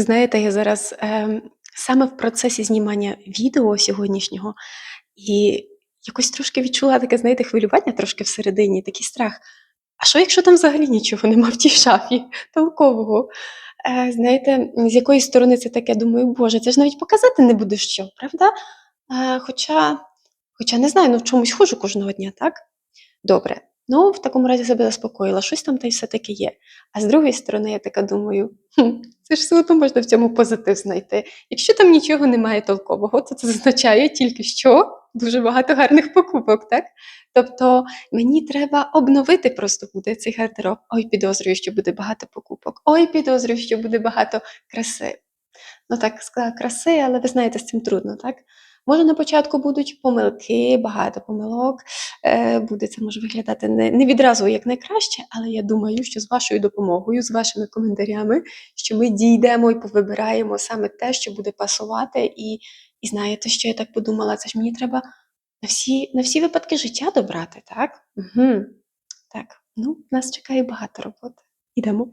Знаєте, я зараз, ем, саме в процесі знімання відео сьогоднішнього і якось трошки відчула таке, знаєте, хвилювання трошки всередині, такий страх. А що, якщо там взагалі нічого нема в тій шафі толкового? Е, знаєте, з якоїсь сторони це таке, думаю, Боже, це ж навіть показати не буде що, правда? Е, хоча, хоча не знаю, ну в чомусь ходжу кожного дня, так? Добре. Ну, в такому разі себе заспокоїла, щось там та й все-таки є. А з другої сторони, я така думаю, це ж все одно можна в цьому позитив знайти. Якщо там нічого немає толкового, то це означає тільки що дуже багато гарних покупок, так? Тобто мені треба обновити просто буде цей гардероб. Ой, підозрюю, що буде багато покупок. Ой, підозрюю, що буде багато краси. Ну так сказала краси, але ви знаєте, з цим трудно, так? Може, на початку будуть помилки, багато помилок. Е, буде це може виглядати не, не відразу як найкраще, але я думаю, що з вашою допомогою, з вашими коментарями, що ми дійдемо і повибираємо саме те, що буде пасувати. І, і знаєте, що я так подумала? Це ж мені треба на всі, на всі випадки життя добрати, так? Угу. Так, ну, нас чекає багато роботи. Ідемо.